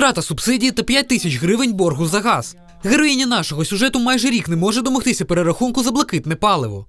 втрата субсидії та 5 тисяч гривень боргу за газ. Героїня нашого сюжету майже рік не може домогтися перерахунку за блакитне паливо.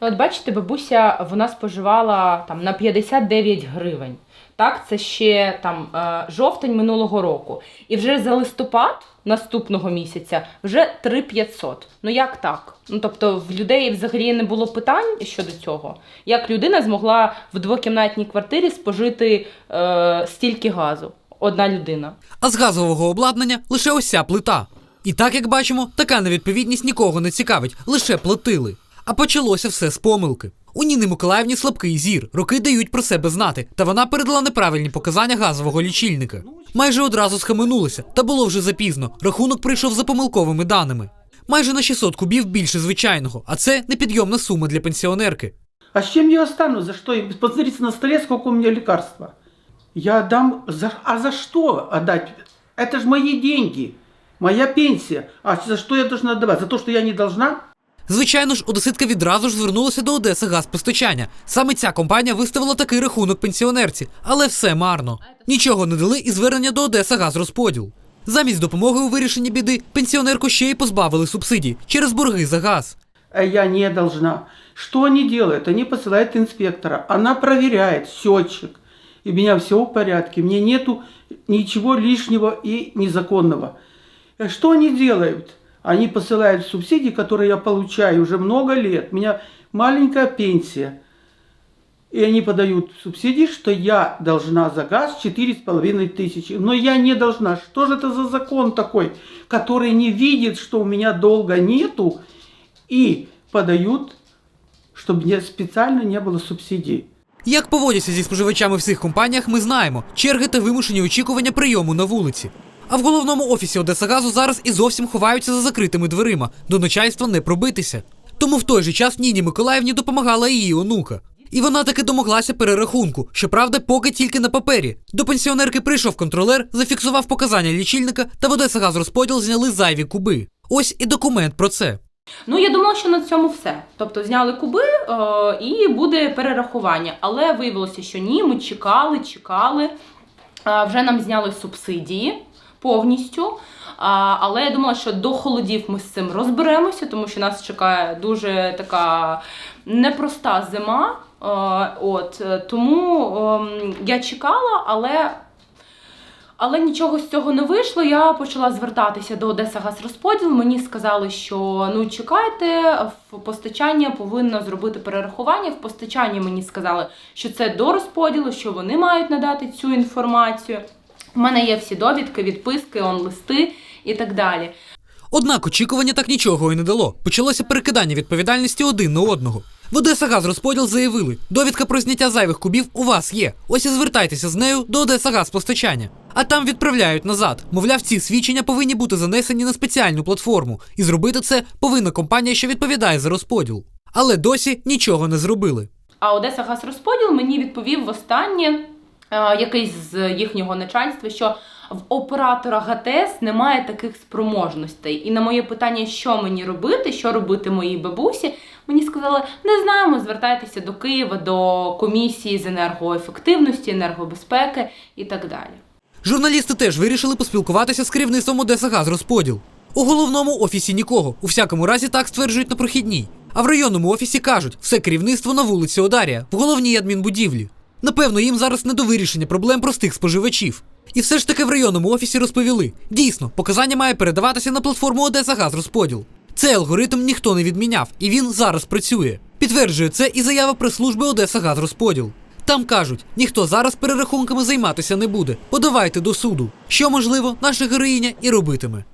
Ну, от бачите, бабуся вона споживала там на 59 гривень. Так, це ще там е, жовтень минулого року. І вже за листопад наступного місяця вже 3500. Ну як так? Ну тобто в людей взагалі не було питань щодо цього. Як людина змогла в двокімнатній квартирі спожити е, стільки газу? Одна людина. А з газового обладнання лише ось ця плита. І так, як бачимо, така невідповідність нікого не цікавить, лише платили. А почалося все з помилки. У Ніни Миколаївні слабкий зір, роки дають про себе знати, та вона передала неправильні показання газового лічильника. Майже одразу схаменулася, та було вже запізно. Рахунок прийшов за помилковими даними. Майже на 600 кубів більше звичайного, а це непідйомна сума для пенсіонерки. А с чем я останусь? За что? Посмотрите на столе, сколько у меня лекарства. Я отдам... За... А за что отдать? Это же мои деньги. Моя пенсия. А за что я должна отдавать? За то, что я не должна? Звичайно ж, одеситка відразу ж звернулася до Одеси газпостачання. Саме ця компанія виставила такий рахунок пенсіонерці, але все марно. Нічого не дали і звернення до Одеса газрозподіл. Замість допомоги у вирішенні біди пенсіонерку ще й позбавили субсидій через борги за газ. А я не должна. Что они делают? Они посылают инспектора. Она проверяет счетчик. И у меня все в порядке. Мне нету ничего лишнего и незаконного. Э, Что они делают? Они посылают субсидии, которые я получаю уже много лет. У меня маленькая пенсия. И они подают субсидии, что я должна за газ 4,5 тысячи. Но я не должна. Что же это за закон такой, который не видит, что у меня долга нету, и подают, чтобы мне специально не было субсидий. Як поводяться зі споживачами в цих компаніях, ми знаємо. Черги та вимушені очікування прийому на вулиці. А в головному офісі Одесагазу зараз і зовсім ховаються за закритими дверима. До начальства не пробитися. Тому в той же час Ніні Миколаївні допомагала її онука. І вона таки домоглася перерахунку, щоправда, поки тільки на папері. До пенсіонерки прийшов контролер, зафіксував показання лічильника та в Одесагазрозподіл зняли зайві куби. Ось і документ про це. Ну, я думала, що на цьому все. Тобто зняли куби е, і буде перерахування. Але виявилося, що ні, ми чекали, чекали. А, вже нам зняли субсидії повністю. А, але я думала, що до холодів ми з цим розберемося, тому що нас чекає дуже така непроста зима. Е, от, е, тому ем, я чекала, але але нічого з цього не вийшло. Я почала звертатися до Одеса Газрозподіл. Мені сказали, що ну чекайте, в постачання повинно зробити перерахування. В постачанні мені сказали, що це до розподілу, що вони мають надати цю інформацію. У мене є всі довідки, відписки, он листи і так далі. Однак очікування так нічого і не дало. Почалося перекидання відповідальності один на одного. В Одеса Газрозподіл заявили, довідка про зняття зайвих кубів у вас є. Ось і звертайтеся з нею до Одеса Газпостачання. А там відправляють назад. Мовляв, ці свідчення повинні бути занесені на спеціальну платформу, і зробити це повинна компанія, що відповідає за розподіл. Але досі нічого не зробили. А Одеса Газрозподіл мені відповів востаннє е, якийсь з їхнього начальства, що в оператора ГТС немає таких спроможностей. І на моє питання, що мені робити, що робити моїй бабусі, мені сказали, не знаємо, звертайтеся до Києва, до комісії з енергоефективності, енергобезпеки і так далі. Журналісти теж вирішили поспілкуватися з керівництвом Одеса Газрозподіл. У головному офісі нікого. У всякому разі так стверджують на прохідній. А в районному офісі кажуть, все керівництво на вулиці Одарія, в головній адмінбудівлі. Напевно, їм зараз не до вирішення проблем простих споживачів. І все ж таки в районному офісі розповіли: дійсно, показання має передаватися на платформу Одеса Газрозподіл. Цей алгоритм ніхто не відміняв, і він зараз працює. Підтверджує це і заява прес-служби Одеса Газрозподіл. Там кажуть, ніхто зараз перерахунками займатися не буде. Подавайте до суду. Що можливо, наша героїня і робитиме.